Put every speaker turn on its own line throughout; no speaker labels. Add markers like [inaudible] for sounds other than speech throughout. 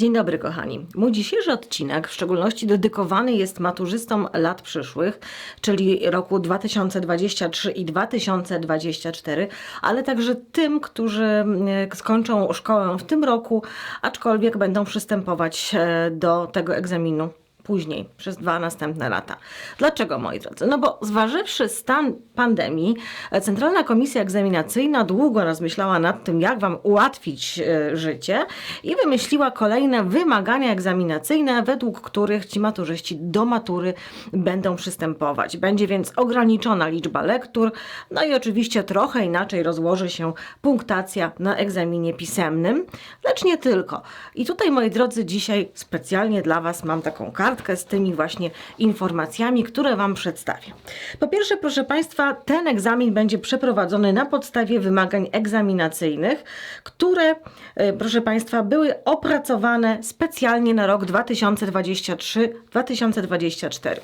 Dzień dobry, kochani. Mój dzisiejszy odcinek w szczególności dedykowany jest maturzystom lat przyszłych, czyli roku 2023 i 2024, ale także tym, którzy mm, skończą szkołę w tym roku, aczkolwiek będą przystępować e, do tego egzaminu później, przez dwa następne lata. Dlaczego, moi drodzy? No bo zważywszy stan pandemii, Centralna Komisja Egzaminacyjna długo rozmyślała nad tym, jak Wam ułatwić e, życie i wymyśliła kolejne wymagania egzaminacyjne, według których ci maturzyści do matury będą przystępować. Będzie więc ograniczona liczba lektur, no i oczywiście trochę inaczej rozłoży się punktacja na egzaminie pisemnym, lecz nie tylko. I tutaj, moi drodzy, dzisiaj specjalnie dla Was mam taką z tymi właśnie informacjami, które Wam przedstawię. Po pierwsze, proszę Państwa, ten egzamin będzie przeprowadzony na podstawie wymagań egzaminacyjnych, które, e, proszę Państwa, były opracowane specjalnie na rok 2023-2024.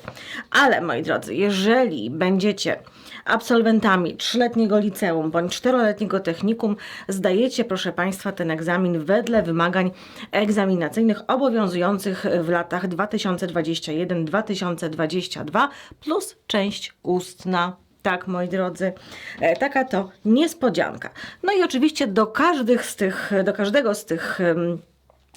Ale, moi drodzy, jeżeli będziecie absolwentami trzyletniego liceum bądź czteroletniego technikum, zdajecie, proszę Państwa, ten egzamin wedle wymagań egzaminacyjnych obowiązujących w latach 2021-2022 plus część ustna. Tak, moi drodzy, e, taka to niespodzianka. No i oczywiście do każdych z tych, do każdego z tych em,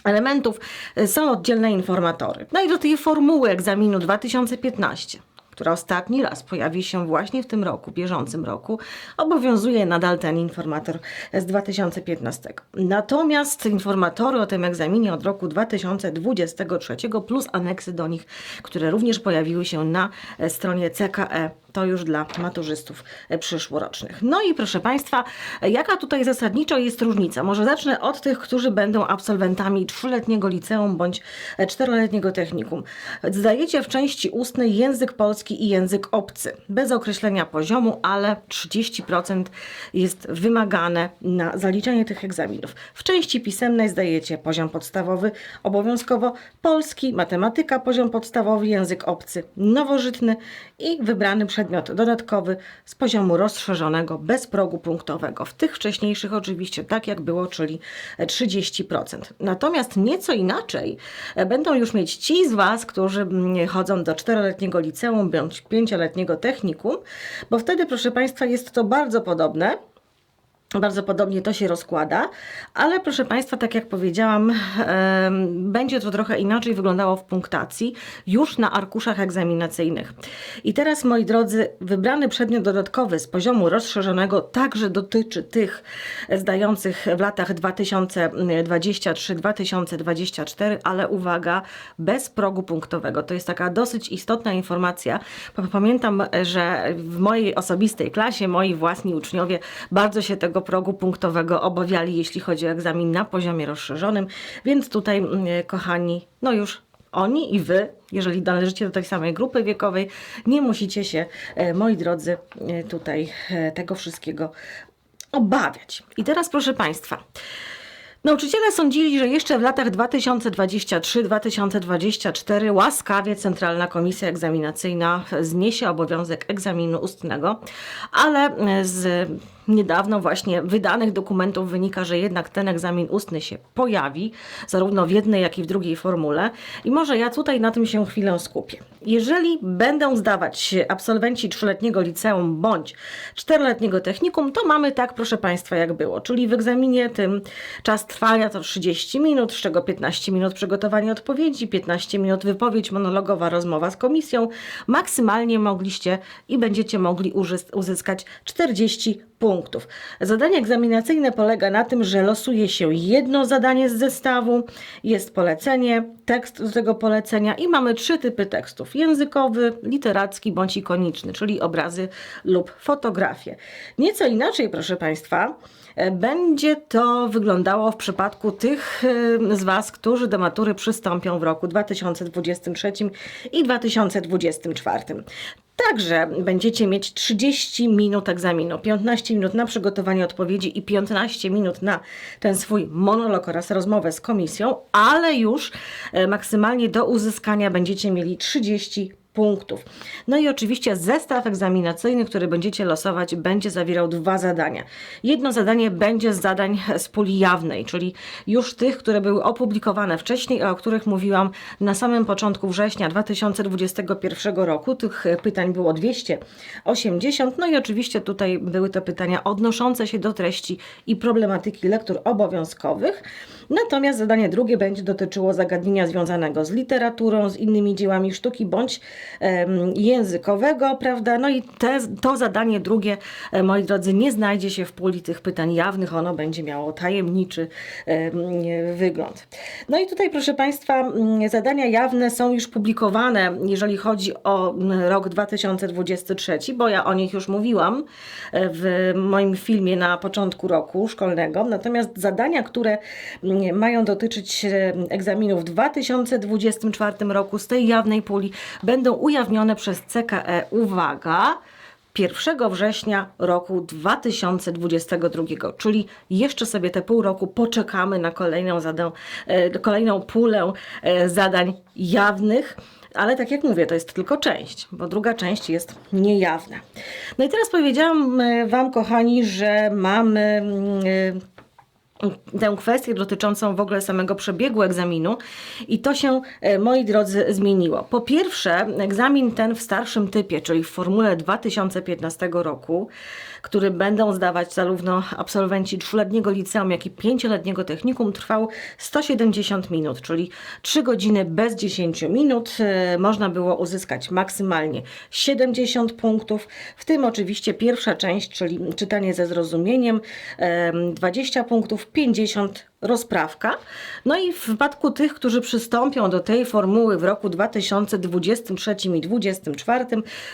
elementów są oddzielne informatory. No i do tej formuły egzaminu 2015 która ostatni raz pojawi się właśnie w tym roku, bieżącym roku, obowiązuje nadal ten informator z 2015. Natomiast informatory o tym egzaminie od roku 2023 plus aneksy do nich, które również pojawiły się na stronie CKE, to już dla maturzystów e, przyszłorocznych. No i proszę Państwa, jaka tutaj zasadniczo jest różnica? Może zacznę od tych, którzy będą absolwentami trzyletniego liceum bądź e, czteroletniego technikum. Zdajecie w części ustnej język polski i język obcy, bez określenia poziomu, ale 30% jest wymagane na zaliczenie tych egzaminów. W części pisemnej zdajecie poziom podstawowy obowiązkowo polski, matematyka, poziom podstawowy, język obcy, nowożytny i wybrany przedmiot dodatkowy z poziomu rozszerzonego bez progu punktowego. W tych wcześniejszych oczywiście tak jak było, czyli 30%. Natomiast nieco inaczej e, będą już mieć ci z Was, którzy mm, chodzą do czteroletniego liceum bądź pięcioletniego technikum, bo wtedy, proszę Państwa, jest to bardzo podobne. Bardzo podobnie to się rozkłada, ale proszę Państwa, tak jak powiedziałam, będzie to trochę inaczej wyglądało w punktacji już na arkuszach egzaminacyjnych. I teraz, moi drodzy, wybrany przedmiot dodatkowy z poziomu rozszerzonego także dotyczy tych zdających w latach 2023-2024, ale uwaga, bez progu punktowego. To jest taka dosyć istotna informacja. Pa- Pamiętam, że w mojej osobistej klasie moi własni uczniowie bardzo się tego progu punktowego obawiali, jeśli chodzi o egzamin na poziomie rozszerzonym, więc tutaj, mm, kochani, no już oni i wy, jeżeli należycie do tej samej grupy wiekowej, nie musicie się, e, moi drodzy, e, tutaj e, tego wszystkiego obawiać. I teraz, proszę Państwa, Nauczyciele sądzili, że jeszcze w latach 2023-2024 łaskawie Centralna Komisja Egzaminacyjna zniesie obowiązek egzaminu ustnego, ale z niedawno właśnie wydanych dokumentów wynika, że jednak ten egzamin ustny się pojawi, zarówno w jednej, jak i w drugiej formule. I może ja tutaj na tym się chwilę skupię. Jeżeli będą zdawać absolwenci trzyletniego liceum bądź czteroletniego technikum, to mamy tak, proszę Państwa, jak było. Czyli w egzaminie tym czas trwania to 30 minut, z czego 15 minut przygotowanie odpowiedzi, 15 minut wypowiedź monologowa, rozmowa z komisją. Maksymalnie mogliście i będziecie mogli uzyskać 40 punktów. Zadanie egzaminacyjne polega na tym, że losuje się jedno zadanie z zestawu, jest polecenie, tekst do tego polecenia i mamy trzy typy tekstów: językowy, literacki bądź ikoniczny, czyli obrazy lub fotografie. Nieco inaczej, proszę Państwa, e, będzie to wyglądało w przypadku tych e, z Was, którzy do matury przystąpią w roku 2023 i 2024. Także będziecie mieć 30 minut egzaminu, 15 minut na przygotowanie odpowiedzi i 15 minut na ten swój monolog oraz rozmowę z komisją, ale już e, maksymalnie do uzyskania będziecie mieli 30 punktów. No i oczywiście zestaw egzaminacyjny, który będziecie losować, będzie zawierał dwa zadania. Jedno zadanie będzie z zadań z puli jawnej, czyli już tych, które były opublikowane wcześniej, a o których mówiłam na samym początku września 2021 roku. Tych pytań było 280. No i oczywiście tutaj były to pytania odnoszące się do treści i problematyki lektur obowiązkowych. Natomiast zadanie drugie będzie dotyczyło zagadnienia związanego z literaturą, z innymi dziełami sztuki bądź językowego, prawda? No i te, to zadanie drugie, e, moi drodzy, nie znajdzie się w puli tych pytań jawnych, ono będzie miało tajemniczy em, wygląd. No i tutaj, proszę Państwa, zadania jawne są już publikowane, jeżeli chodzi o rok 2023, bo ja o nich już mówiłam e, w moim filmie na początku roku szkolnego. Natomiast zadania, które mają dotyczyć e, egzaminów w 2024 roku z tej jawnej puli, będą ujawnione przez CKE. Uwaga! 1 września roku 2022, czyli jeszcze sobie te pół roku poczekamy na kolejną, zadę, e, kolejną pulę e, zadań jawnych. Ale tak jak mówię, to jest tylko część, bo druga część jest niejawna. No i teraz powiedziałam e, Wam, kochani, że mamy mm, tę kwestię dotyczącą w ogóle samego przebiegu egzaminu i to się, e, moi drodzy, zmieniło. Po pierwsze, egzamin ten w starszym typie, czyli w formule 2015 roku, który będą zdawać zarówno absolwenci trzyletniego liceum, jak i pięcioletniego technikum, trwał 170 minut, czyli 3 godziny bez 10 minut. E, Można było uzyskać maksymalnie 70 punktów, w tym oczywiście pierwsza część, czyli czytanie ze zrozumieniem, em, 20 punktów, 50 rozprawka. No i w wypadku tych, którzy przystąpią do tej formuły w roku 2023 i 2024,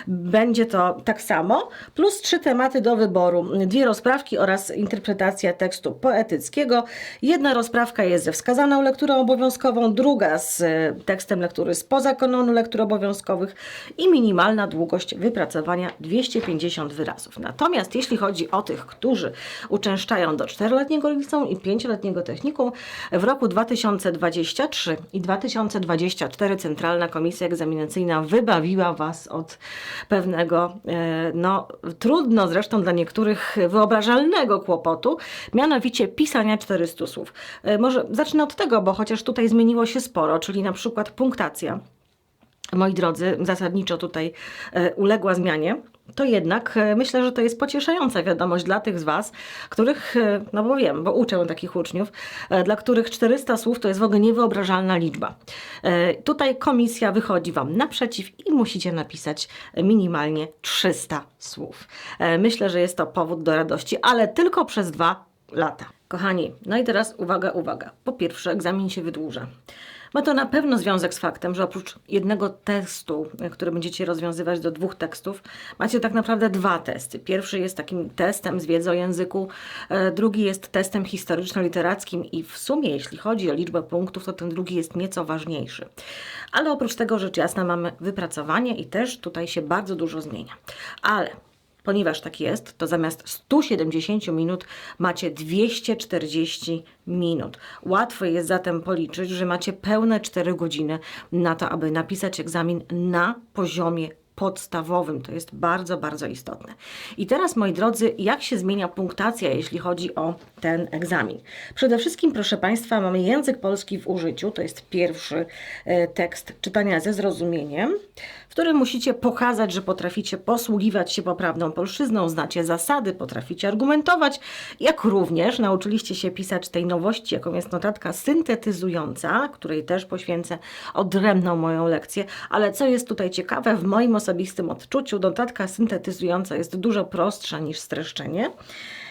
będzie to tak samo, plus trzy tematy do wyboru. Dwie rozprawki oraz interpretacja tekstu poetyckiego. Jedna rozprawka jest ze wskazaną lekturą obowiązkową, druga z e, tekstem lektury spoza kanonu lektur obowiązkowych i minimalna długość wypracowania 250 wyrazów. Natomiast jeśli chodzi o tych, którzy uczęszczają do 4-letniego liceum i 5-letniego technikum, w roku 2023 i 2024 Centralna Komisja Egzaminacyjna wybawiła Was od pewnego, e, no trudno zresztą dla niektórych wyobrażalnego kłopotu, mianowicie pisania 400 słów. E, Może zacznę od tego, bo chociaż tutaj zmieniło się sporo, czyli na przykład punktacja. Moi drodzy, zasadniczo tutaj e, uległa zmianie to jednak e, myślę, że to jest pocieszająca wiadomość dla tych z Was, których, e, no bo wiem, bo uczę takich uczniów, dla których 400 słów to jest w ogóle niewyobrażalna liczba. Tutaj komisja wychodzi Wam naprzeciw i musicie napisać minimalnie 300 słów. Myślę, że jest to powód do radości, ale tylko przez dwa lata. Kochani, no i teraz uwaga, uwaga. Po pierwsze, egzamin się wydłuża. Ma to na pewno związek z faktem, że oprócz jednego testu, który będziecie rozwiązywać do dwóch tekstów, macie tak naprawdę dwa testy. Pierwszy jest takim testem z wiedzy o języku, e, drugi jest testem historyczno-literackim i w sumie, jeśli chodzi o liczbę punktów, to ten drugi jest nieco ważniejszy. Ale oprócz tego, rzecz jasna, mamy wypracowanie i też tutaj się bardzo dużo zmienia. Ale Ponieważ tak jest, to zamiast 170 minut macie 240 minut. Łatwo jest zatem policzyć, że macie pełne 4 godziny na to, aby napisać egzamin na poziomie podstawowym. To jest bardzo, bardzo istotne. I teraz, moi drodzy, jak się zmienia punktacja, jeśli chodzi o ten egzamin? Przede wszystkim, proszę Państwa, mamy język polski w użyciu. To jest pierwszy e, tekst czytania ze zrozumieniem, którym musicie pokazać, że potraficie posługiwać się poprawną polszczyzną, znacie zasady, potraficie argumentować, jak również nauczyliście się pisać tej nowości, jaką jest notatka syntetyzująca, której też poświęcę odrębną moją lekcję. Ale co jest tutaj ciekawe, w moim osobistym odczuciu, notatka syntetyzująca jest dużo prostsza niż streszczenie.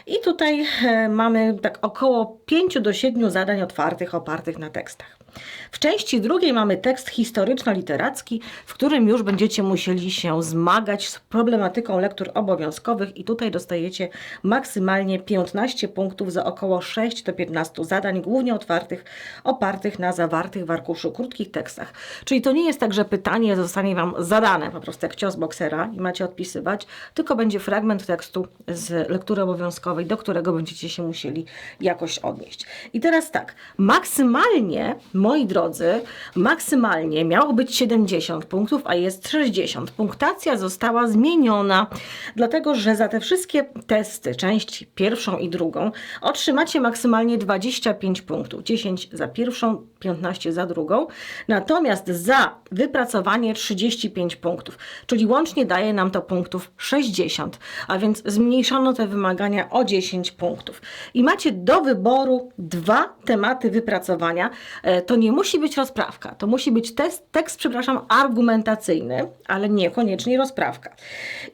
I tutaj e, mamy tak około 5 do 7 zadań otwartych, opartych na tekstach. W części drugiej mamy tekst historyczno-literacki, w którym już będziecie musieli się zmagać z problematyką lektur obowiązkowych i tutaj dostajecie maksymalnie 15 punktów za około 6 do 15 zadań, głównie otwartych, opartych na zawartych w arkuszu krótkich tekstach. Czyli to nie jest tak, że pytanie zostanie Wam zadane po prostu jak cios boksera i macie odpisywać, tylko będzie fragment tekstu z lektury obowiązkowej, do którego będziecie się musieli jakoś odnieść. I teraz tak, maksymalnie moi drodzy, maksymalnie miało być 70 punktów, a jest 60. Punktacja została zmieniona, dlatego że za te wszystkie testy, część pierwszą i drugą, otrzymacie maksymalnie 25 punktów. 10 za pierwszą, 15 za drugą. Natomiast za wypracowanie 35 punktów, czyli łącznie daje nam to punktów 60, a więc zmniejszono te wymagania o 10 punktów. I macie do wyboru dwa tematy wypracowania. E, To nie musi być rozprawka, to musi być test, tekst, przepraszam, argumentacyjny, ale niekoniecznie rozprawka.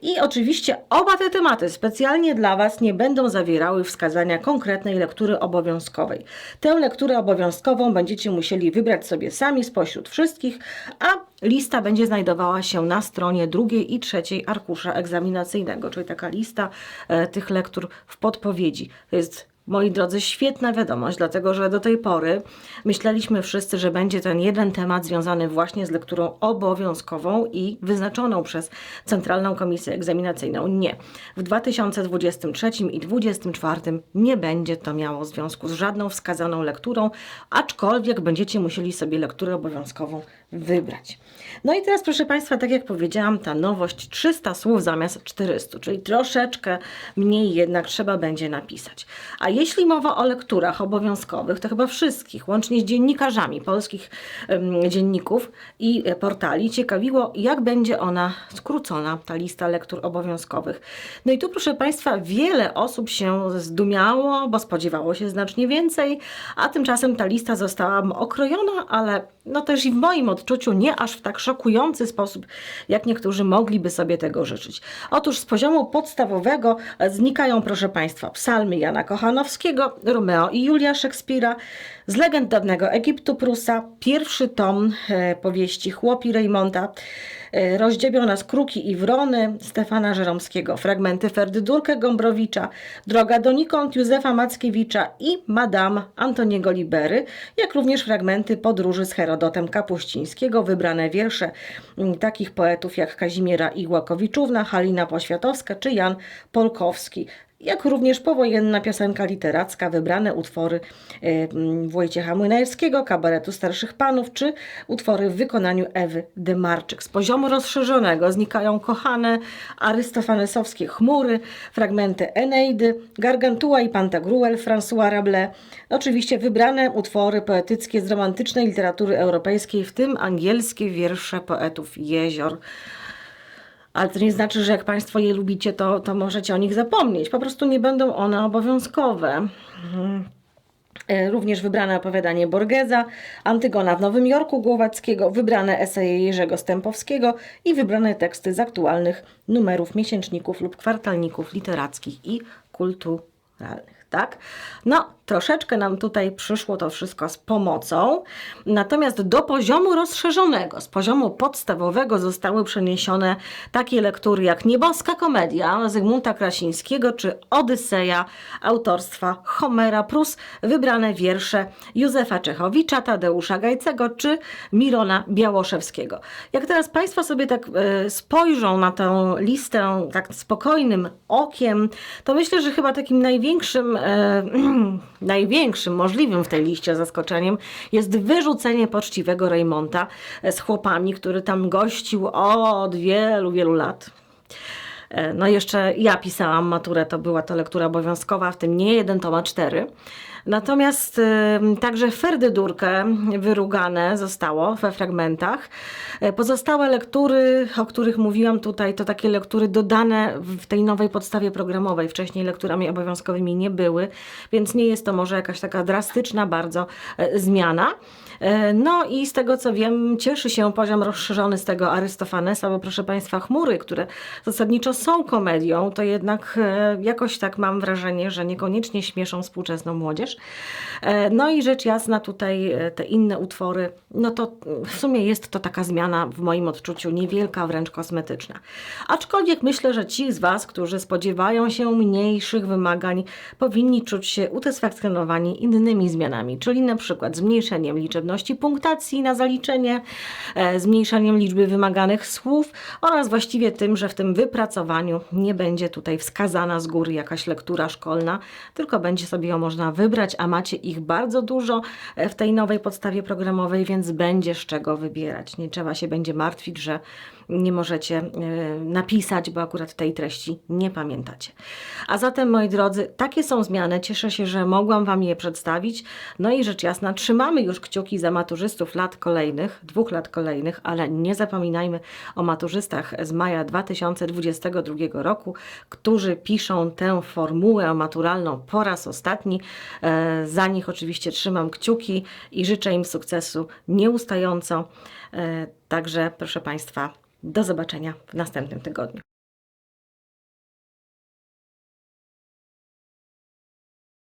I oczywiście oba te tematy specjalnie dla Was nie będą zawierały wskazania konkretnej lektury obowiązkowej. Tę lekturę obowiązkową będziecie musieli wybrać sobie sami spośród wszystkich, a lista będzie znajdowała się na stronie drugiej i trzeciej arkusza egzaminacyjnego, czyli taka lista e, tych lektur w podpowiedzi. To jest Moi drodzy, świetna wiadomość, dlatego że do tej pory myśleliśmy wszyscy, że będzie ten jeden temat związany właśnie z lekturą obowiązkową i wyznaczoną przez Centralną Komisję Egzaminacyjną. Nie. W 2023 i 2024 nie będzie to miało związku z żadną wskazaną lekturą, aczkolwiek będziecie musieli sobie lekturę obowiązkową wybrać. No i teraz, proszę Państwa, tak jak powiedziałam, ta nowość 300 słów zamiast 400, czyli troszeczkę mniej jednak trzeba będzie napisać. A jeśli mowa o lekturach obowiązkowych, to chyba wszystkich, łącznie z dziennikarzami polskich dzienników i e, portali, ciekawiło, jak będzie ona skrócona, ta lista lektur obowiązkowych. No i tu, proszę Państwa, wiele osób się zdumiało, bo spodziewało się znacznie więcej, a tymczasem ta lista została okrojona, ale no też i w moim odczuciu nie aż w tak szokujący sposób, jak niektórzy mogliby sobie tego życzyć. Otóż z poziomu podstawowego e, znikają, proszę Państwa, psalmy Jana Kochanowskiego, Romeo i Julia Szekspira, z legend dawnego Egiptu Prusa, pierwszy tom e, powieści Chłopi Reymonta, e, rozdziebią nas Kruki i Wrony Stefana Żeromskiego, fragmenty Ferdydurkę Gombrowicza, Droga donikąd Józefa Mackiewicza i Madame Antoniego Libery, jak również fragmenty podróży z Herodotem Kapuścińskiego, wybrane wiersze takich poetów jak Kazimiera Igłakowiczówna, Halina Poświatowska czy Jan Polkowski jak również powojenna piosenka literacka, wybrane utwory e, Wojciecha Młynarskiego, kabaretu starszych panów, czy utwory w wykonaniu Ewy Demarczyk. Z poziomu rozszerzonego znikają kochane arystofanesowskie chmury, fragmenty Eneidy, Gargantua i Pantagruel François Rabelais, oczywiście wybrane utwory poetyckie z romantycznej literatury europejskiej, w tym angielskie wiersze poetów Jezior. Ale to nie znaczy, że jak Państwo je lubicie, to, to możecie o nich zapomnieć. Po prostu nie będą one obowiązkowe. Mhm. E, Również wybrane opowiadanie Borgesa, Antygona w Nowym Jorku Głowackiego, wybrane eseje Jerzego Stępowskiego i wybrane teksty z aktualnych numerów miesięczników lub kwartalników literackich i kulturalnych. Tak? No, troszeczkę nam tutaj przyszło to wszystko z pomocą, natomiast do poziomu rozszerzonego, z poziomu podstawowego zostały przeniesione takie lektury jak Nieboska Komedia Zygmunta Krasińskiego czy Odyseja autorstwa Homera plus wybrane wiersze Józefa Czechowicza, Tadeusza Gajcego czy Mirona Białoszewskiego. Jak teraz Państwo sobie tak e, spojrzą na tę listę tak spokojnym okiem, to myślę, że chyba takim największym e, [clears throat] największym możliwym w tej liście zaskoczeniem jest wyrzucenie poczciwego Reymonta z chłopami, który tam gościł od wielu, wielu lat. E, No jeszcze ja pisałam maturę, to była to lektura obowiązkowa, w tym nie jeden, to ma cztery. Natomiast y, także Ferdydurkę wyrugane zostało we fragmentach. E, Pozostałe lektury, o których mówiłam tutaj, to takie lektury dodane w tej nowej podstawie programowej. Wcześniej lekturami obowiązkowymi nie były, więc nie jest to może jakaś taka drastyczna bardzo e, zmiana. E, No i z tego co wiem, cieszy się poziom rozszerzony z tego Arystofanesa, bo proszę Państwa, chmury, które zasadniczo są komedią, to jednak e, jakoś tak mam wrażenie, że niekoniecznie śmieszą współczesną młodzież. E, No i rzecz jasna tutaj te inne utwory, no to w sumie jest to taka zmiana w moim odczuciu niewielka, wręcz kosmetyczna. Aczkolwiek myślę, że ci z Was, którzy spodziewają się mniejszych wymagań, powinni czuć się utysfakcjonowani innymi zmianami, czyli na przykład zmniejszeniem liczebności punktacji na zaliczenie, e, zmniejszeniem liczby wymaganych słów oraz właściwie tym, że w tym wypracowaniu. Nie będzie tutaj wskazana z góry jakaś lektura szkolna, tylko będzie sobie ją można wybrać, a macie ich bardzo dużo e, w tej nowej podstawie programowej, więc będzie z czego wybierać. Nie trzeba się będzie martwić, że nie możecie e, napisać, bo akurat tej treści nie pamiętacie. A zatem, moi drodzy, takie są zmiany. Cieszę się, że mogłam Wam je przedstawić. No i rzecz jasna, trzymamy już kciuki za maturzystów lat kolejnych, dwóch lat kolejnych, ale nie zapominajmy o maturzystach z maja 2022 roku, którzy piszą tę formułę maturalną po raz ostatni. E, Za nich oczywiście trzymam kciuki i życzę im sukcesu nieustająco. Także, proszę Państwa, do zobaczenia w następnym tygodniu.